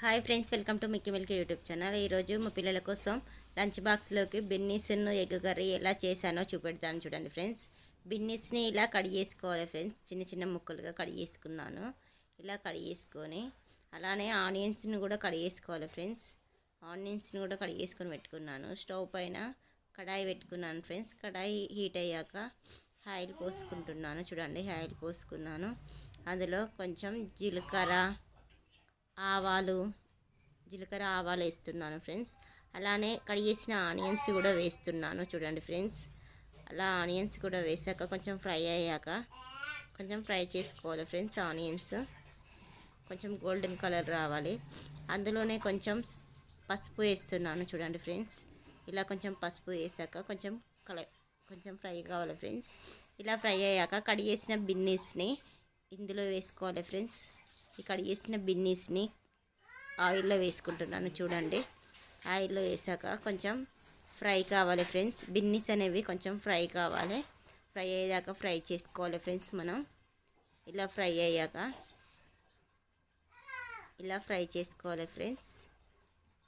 Hi friends welcome to Mickey Milk YouTube channel. ఈరోజు మా పిల్లల కోసం లంచ్ బాక్స్లోకి బిన్నీస్ను ఎగ్ కర్రీ ఎలా చేశానో చూపెడతాను చూడండి ఫ్రెండ్స్. బిన్నీస్ని ఇలా కట్ చేసుకోవాలి ఫ్రెండ్స్. చిన్న చిన్న ముక్కలుగా కడిగి చేసుకున్నాను. ఇలా కడిగి చేసుకొని అలానే ఆనియన్స్ని కూడా కట్ చేసుకోవాలి ఫ్రెండ్స్. ఆనియన్స్ని కూడా కడిగి చేసుకొని పెట్టుకున్నాను. స్టవ్ పైన కడాయి పెట్టుకున్నాను ఫ్రెండ్స్. కడాయి హీట్ అయ్యాక ఆయిల్ పోసుకుంటున్నాను. చూడండి ఆయిల్ పోసుకున్నాను. అందులో కొంచెం జీలకర్ర ఆవాలు జీలకర్ర ఆవాలు వేస్తున్నాను ఫ్రెండ్స్. అలానే కడిగేసిన ఆనియన్స్ కూడా వేస్తున్నాను చూడండి ఫ్రెండ్స్. అలా ఆనియన్స్ కూడా వేసాక కొంచెం ఫ్రై అయ్యాక కొంచెం ఫ్రై చేసుకోవాలి ఫ్రెండ్స్ ఆనియన్స్. కొంచెం గోల్డెన్ కలర్ రావాలి. అందులోనే కొంచెం పసుపు వేస్తున్నాను చూడండి ఫ్రెండ్స్. ఇలా కొంచెం పసుపు వేసాక కొంచెం కలర్ కొంచెం ఫ్రై కావాలి ఫ్రెండ్స్. ఇలా ఫ్రై అయ్యాక కడిగేసిన బిన్నీస్ని ఇందులో వేసుకోవాలి ఫ్రెండ్స్. ఇక్కడ చేసిన బిన్నీస్ని ఆయిల్లో వేసుకుంటున్నాను చూడండి. ఆయిల్లో వేసాక కొంచెం ఫ్రై కావాలి ఫ్రెండ్స్. బిన్నీస్ అనేవి కొంచెం ఫ్రై కావాలి. ఫ్రై అయ్యాక ఫ్రై చేసుకోవాలి ఫ్రెండ్స్ మనం. ఇలా ఫ్రై అయ్యాక ఇలా ఫ్రై చేసుకోవాలి ఫ్రెండ్స్.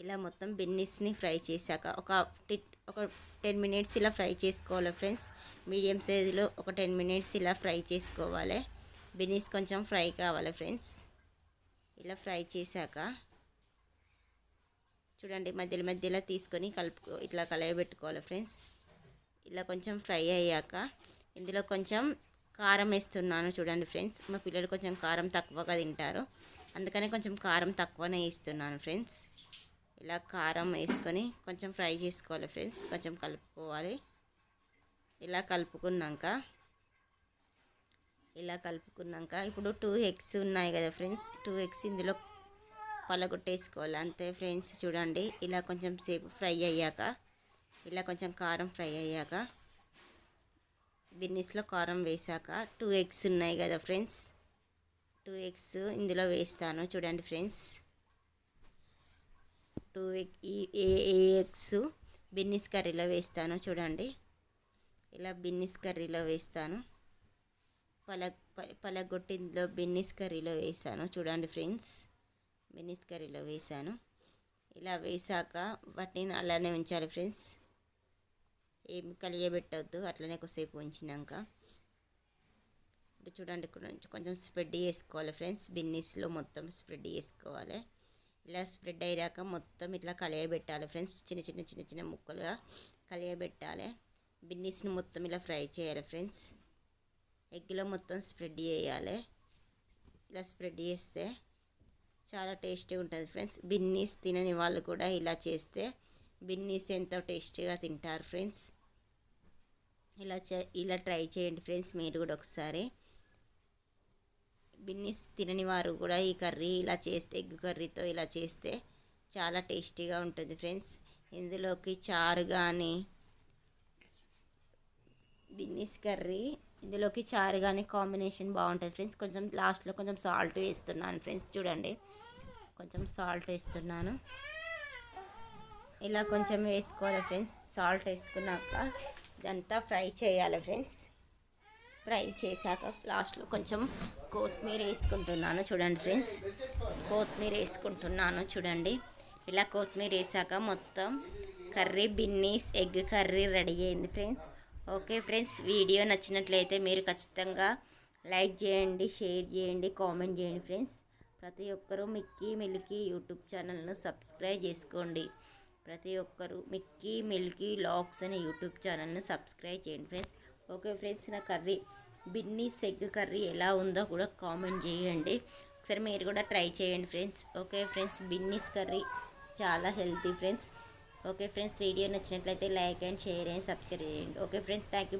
ఇలా మొత్తం బిన్నీస్ని ఫ్రై చేశాక ఒక ఒక టెన్ మినిట్స్ ఇలా ఫ్రై చేసుకోవాలి ఫ్రెండ్స్. మీడియం సైజులో ఒక టెన్ మినిట్స్ ఇలా ఫ్రై చేసుకోవాలి. బిన్నీస్ కొంచెం ఫ్రై కావాలి ఫ్రెండ్స్. ఇలా ఫ్రై చేశాక చూడండి మధ్యలో మధ్యలో తీసుకొని కలుపుకో ఇట్లా కలయబెట్టుకోవాలి ఫ్రెండ్స్. ఇలా కొంచెం ఫ్రై అయ్యాక ఇందులో కొంచెం కారం వేస్తున్నాను చూడండి ఫ్రెండ్స్. మా పిల్లలు కొంచెం కారం తక్కువగా తింటారు. అందుకనే కొంచెం కారం తక్కువనే వేస్తున్నాను ఫ్రెండ్స్. ఇలా కారం వేసుకొని కొంచెం ఫ్రై చేసుకోవాలి ఫ్రెండ్స్. కొంచెం కలుపుకోవాలి. ఇలా కలుపుకున్నాక ఇలా కలుపుకున్నాక ఇప్పుడు టూ ఎగ్స్ ఉన్నాయి కదా ఫ్రెండ్స్ టూ ఎగ్స్ ఇందులో పలగొట్టేసుకోవాలి. అంతే ఫ్రెండ్స్ చూడండి. ఇలా కొంచెం సేపు ఫ్రై అయ్యాక ఇలా కొంచెం కారం ఫ్రై అయ్యాక బిన్నీస్లో కారం వేసాక టూ ఎగ్స్ ఉన్నాయి కదా ఫ్రెండ్స్ టూ ఎగ్స్ ఇందులో వేస్తాను చూడండి ఫ్రెండ్స్ టూ ఎగ్ ఏ ఎగ్స్ బిన్నీస్ కర్రీలో వేస్తాను చూడండి. ఇలా బిన్నీస్ కర్రీలో వేస్తాను. పల పలగొట్టిందో బిన్నీస్ కర్రీలో వేసాను. చూడండి ఫ్రెండ్స్ బిన్నీస్ కర్రీలో వేసాను. ఇలా వేసాక వాటిని అలానే ఉంచాలి ఫ్రెండ్స్. ఏం కలియబెట్టద్దు అట్లనే కొద్దిసేపు ఉంచినాక. ఇప్పుడు చూడండి కొంచెం స్ప్రెడ్ చేసుకోవాలి ఫ్రెండ్స్. బిన్నీస్లో మొత్తం స్ప్రెడ్ చేసుకోవాలి. ఇలా స్ప్రెడ్ అయ్యాక మొత్తం ఇట్లా కలియబెట్టాలి ఫ్రెండ్స్. చిన్న చిన్న చిన్న చిన్న ముక్కలుగా కలియబెట్టాలి. బిన్నీస్ని మొత్తం ఇలా ఫ్రై చేయాలి ఫ్రెండ్స్. ఎగ్లో మొత్తం స్ప్రెడ్ చేయాలి. ఇలా స్ప్రెడ్ చేస్తే చాలా టేస్టీగా ఉంటుంది ఫ్రెండ్స్. బిన్నీస్ తినని వాళ్ళు కూడా ఇలా చేస్తే బిన్నీస్ ఎంతో టేస్టీగా తింటారు ఫ్రెండ్స్. ఇలా ఇలా ట్రై చేయండి ఫ్రెండ్స్ మీరు కూడా ఒకసారి. బిన్నీస్ తినని వారు కూడా ఈ కర్రీ ఇలా చేస్తే ఎగ్ కర్రీతో ఇలా చేస్తే చాలా టేస్టీగా ఉంటుంది ఫ్రెండ్స్. ఇందులోకి చారు కానీ బిన్నీస్ కర్రీ ఇందులోకి చారు కానీ కాంబినేషన్ బాగుంటుంది ఫ్రెండ్స్. కొంచెం లాస్ట్లో కొంచెం సాల్ట్ వేస్తున్నాను ఫ్రెండ్స్. చూడండి. కొంచెం సాల్ట్ వేస్తున్నాను. ఇలా కొంచెం వేసుకోవాలి ఫ్రెండ్స్. సాల్ట్ వేసుకున్నాక ఇదంతా ఫ్రై చేయాలి ఫ్రెండ్స్. ఫ్రై చేశాక లాస్ట్లో కొంచెం కొత్తిమీర వేసుకుంటున్నాను చూడండి ఫ్రెండ్స్. కొత్తిమీర వేసుకుంటున్నాను చూడండి. ఇలా కొత్తిమీర వేసాక మొత్తం కర్రీ బిన్నీస్ ఎగ్ కర్రీ రెడీ అయింది ఫ్రెండ్స్. ఓకే ఫ్రెండ్స్ వీడియో నచ్చినట్లయితే మీరు ఖచ్చితంగా లైక్ చేయండి షేర్ చేయండి కామెంట్ చేయండి ఫ్రెండ్స్. ప్రతి ఒక్కరూ మిక్కీ మిల్కీ యూట్యూబ్ ఛానల్ను సబ్స్క్రైబ్ చేసుకోండి. ప్రతి ఒక్కరూ మిక్కీ మిల్కీ లాక్స్ అనే యూట్యూబ్ ఛానల్ను సబ్స్క్రైబ్ చేయండి ఫ్రెండ్స్. ఓకే ఫ్రెండ్స్ నా కర్రీ బిన్నీస్ ఎగ్ కర్రీ ఎలా ఉందో కూడా కామెంట్ చేయండి. ఒకసారి మీరు కూడా ట్రై చేయండి ఫ్రెండ్స్. ఓకే ఫ్రెండ్స్ బిన్నీస్ కర్రీ చాలా healthy friends. Okay friends video నచ్చినట్లయితే like and share and subscribe చేయండి ఓకే ఫ్రెండ్స్ థ్యాంక్ యూ